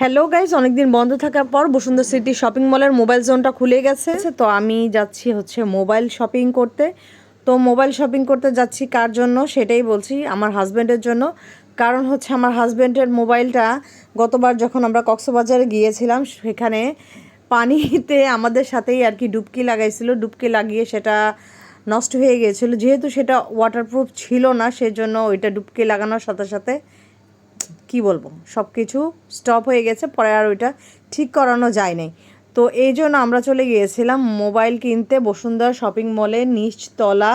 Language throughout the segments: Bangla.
হ্যালো গাইজ অনেকদিন বন্ধ থাকার পর বসুন্ধর সিটি শপিং মলের মোবাইল জোনটা খুলে গেছে। তো আমি যাচ্ছি হচ্ছে মোবাইল শপিং করতে। তো মোবাইল শপিং করতে যাচ্ছি কার জন্য? সেটাই বলছি আমার হাজব্যান্ডের জন্য। কারণ হচ্ছে আমার হাজব্যান্ডের মোবাইলটা গতবার যখন আমরা কক্সবাজারে গিয়েছিলাম, সেখানে পানিতে আমাদের সাথেই আর কি ডুবকি লাগাইছিল। ডুবকি লাগিয়ে সেটা নষ্ট হয়ে গিয়েছিল। যেহেতু সেটা ওয়াটারপ্রুফ ছিল না, সেজন্য ওইটা ডুবকি লাগানোর সাথে সাথে কি বলব সব কিছু স্টপ হয়ে গেছে, পরে আর ওইটা ঠিক করানো যায় নাই তো এই জন্য আমরা চলে গিয়েছিলাম মোবাইল কিনতে বসুন্ধরা শপিং মলে নিচতলা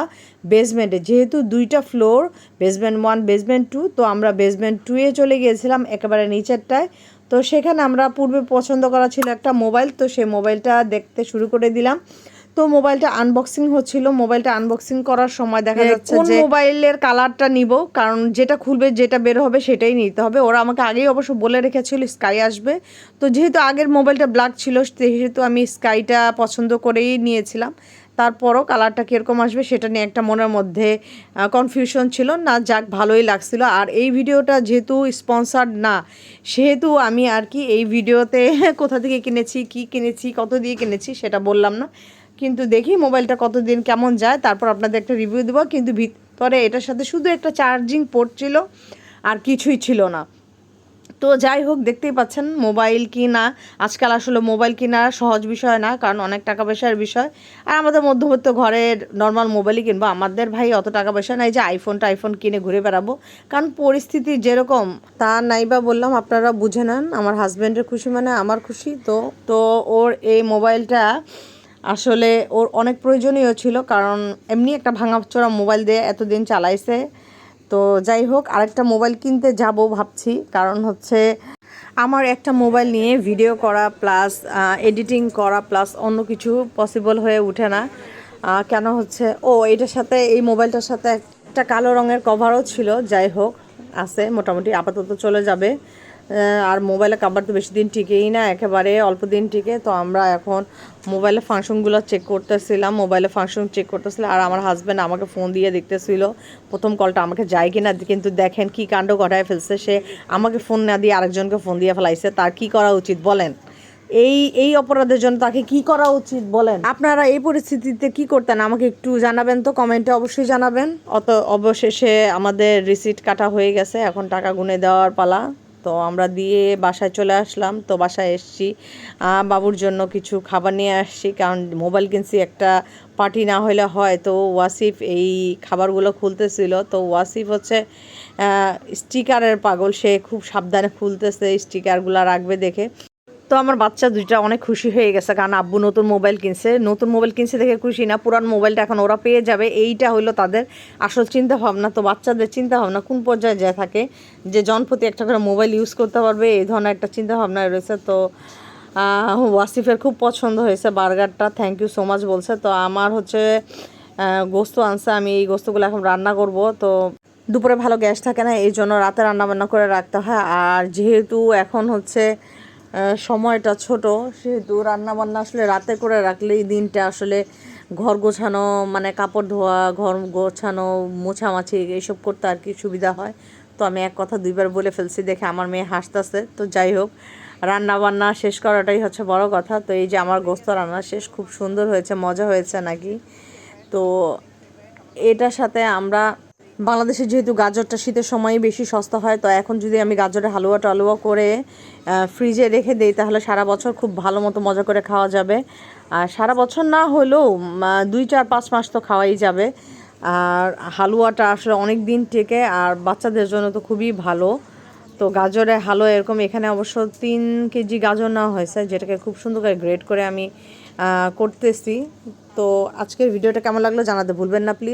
বেসমেন্টে যেহেতু দুইটা floor basement one basement two তো আমরা বেসমেন্ট টুয়ে চলে গিয়েছিলাম একেবারে নিচেরটায়। তো সেখানে আমরা পূর্বে পছন্দ করা ছিল একটা মোবাইল, তো সেই মোবাইলটা দেখতে শুরু করে দিলাম। তো মোবাইলটা আনবক্সিং হচ্ছিল। মোবাইলটা আনবক্সিং করার সময় দেখা যাচ্ছে যে মোবাইলের কালারটা নিব কারণ যেটা খুলবে যেটা বের হবে সেটাই নিতে হবে। ওরা আমাকে আগেই অবশ্য বলে রেখেছিল স্কাই আসবে। তো যেহেতু আগের মোবাইলটা ব্ল্যাক ছিল সেহেতু আমি স্কাইটা পছন্দ করেই নিয়েছিলাম। তারপরও কালারটা কীরকম আসবে সেটা নিয়ে একটা মনের মধ্যে কনফিউশন ছিল। না যাক ভালোই লাগছিল। আর এই ভিডিওটা যেহেতু স্পন্সার্ড না সেহেতু আমি আর কি এই ভিডিওতে কোথা থেকে কিনেছি কি কিনেছি কত দিয়ে কিনেছি সেটা বললাম না। কিন্তু দেখি মোবাইলটা কতদিন কেমন যায়, তারপর আপনাদের একটা রিভিউ দেবো। কিন্তু ভিতরে এটার সাথে শুধু একটা চার্জিং পোর্ট ছিল, আর কিছুই ছিল না। তো যাই হোক, দেখতেই পাচ্ছেন মোবাইল কিনা, আজকাল আসলে মোবাইল কিনা সহজ বিষয় না, কারণ অনেক টাকা পয়সার বিষয়। আর আমাদের মধ্যবিত্ত ঘরের নর্মাল মোবাইলই কিনবো, আমাদের ভাই অত টাকা পয়সা নাই যে আইফোনটা আইফোন কিনে ঘুরে বেড়াবো। কারণ পরিস্থিতি যেরকম, তা নাই বা বললাম, আপনারা বুঝে নেন, আমার হাজব্যান্ডের খুশি মানে আমার খুশি। তো তো ওর এই মোবাইলটা আসলে ওর অনেক প্রয়োজনীয় ছিল, কারণ এমনি একটা ভাঙাচোরা মোবাইল দিয়ে এতদিন চালাইছে। তো যাই হোক, আরেকটা মোবাইল কিনতে যাব ভাবছি, কারণ হচ্ছে আমার একটা মোবাইল নিয়ে ভিডিও করা প্লাস এডিটিং করা প্লাস অন্য কিছু পসিবল হয়ে ওঠে না। কেন হচ্ছে, ও, এটার সাথে, এই মোবাইলটার সাথে একটা কালো রঙের কভারও ছিল, যাই হোক, আছে, মোটামুটি আপাতত চলে যাবে। আর মোবাইলে কাভার তো বেশি দিন টিকেই না, একেবারে অল্প দিন টিকে। তো আমরা এখন মোবাইলে ফাংশনগুলো চেক করতেছিলাম, মোবাইলে ফাংশন চেক করতেছিলাম, আর আমার হাজব্যান্ড আমাকে ফোন দিয়ে দেখতেছিল, প্রথম কলটা আমাকে যায় কি না কিন্তু দেখেন কি কাণ্ড ঘটায় ফেলছে, সে আমাকে ফোন না দিয়ে আরেকজনকে ফোন দিয়ে ফেলাইছে, তার কি করা উচিত বলেন? এই এই অপরাধের জন্য তাকে কি করা উচিত বলেন? আপনারা এই পরিস্থিতিতে কি করতেন? আমাকে একটু জানাবেন তো, কমেন্টে অবশ্যই জানাবেন। অত, অবশেষে আমাদের রিসিট কাটা হয়ে গেছে, এখন টাকা গুনে দেওয়ার পালা। তো আমরা দিয়ে বাসায় চলে আসলাম। তো বাসায় এসছি। বাবুর জন্য কিছু খাবার নিয়ে আসছি। কারণ মোবাইল কিনছি, একটা পার্টি না হলে হয়। তো ওয়াসিফ এই খাবারগুলো খুলতেছিল। তো ওয়াসিফ হচ্ছে স্টিকারের পাগল। সে খুব সাবধানে খুলতেছে, স্টিকারগুলো রাখবে দেখে। তো আমার বাচ্চা দুইটা অনেক খুশি হয়ে গেছে, কারণ আব্বু নতুন মোবাইল কিনছে। নতুন মোবাইল কিনছে দেখে খুশি না, পুরান মোবাইলটা এখন ওরা পেয়ে যাবে। এইটা হলো তাদের আসল চিন্তা ভাবনা তো বাচ্চাদের চিন্তা ভাবনা কোন পর্যায়ে যায় থাকে? যে জনপ্রতি একটা করে মোবাইল ইউজ করতে পারবে, এই ধরনের একটা চিন্তা ভাবনা রয়েছে। তো ওয়াসিফের খুব পছন্দ হয়েছে বার্গারটা থ্যাংক ইউ সো মাচ বলছে। তো আমার হচ্ছে গোস্ত আনছে, আমি এই গোস্তগুলো এখন রান্না করব। তো দুপুরে ভালো গ্যাস থাকে না, এই জন্য রাতে রান্না বান্না করে রাখতে হয়। আর যেহেতু এখন হচ্ছে সময়টা ছোট। সেহেতু রান্নাবান্না আসলে রাতে করে রাখলেই দিনটা আসলে ঘর গোছানো মানে কাপড় ধোয়া, ঘর গোছানো, মোছামাছি এইসব করতে আর কি সুবিধা হয়। তো আমি এক কথা দুইবার বলে ফেলছি, দেখে আমার মেয়ে হাসতেছে। তো যাই হোক রান্না বান্না শেষ করাটাই হচ্ছে বড় কথা। তো এই যে আমার গোস্ত রান্না শেষ, খুব সুন্দর হয়েছে, মজা হয়েছে নাকি? তো এটার সাথে আমরা বাংলাদেশে যেহেতু গাজরটা শীতের সময়ই বেশি সস্তা হয়, তো এখন যদি আমি গাজরের হালুয়া টালুয়া করে ফ্রিজে রেখে দিই, তাহলে সারা বছর খুব ভালো মতো মজা করে খাওয়া যাবে। আর সারা বছর না হলেও দুই চার পাঁচ মাস তো খাওয়াই যাবে। আর হালুয়াটা আসলে অনেক দিন থেকে আর বাচ্চাদের জন্য তো খুবই ভালো। তো গাজরের হালুয়া এরকম এখানে অবশ্য তিন কেজি গাজর নেওয়া হয়েছে, যেটাকে খুব সুন্দর করে গ্রেড করে আমি করতেছি। তো আজকের ভিডিওটা কেমন লাগল জানাতে ভুলবেন না প্লিজ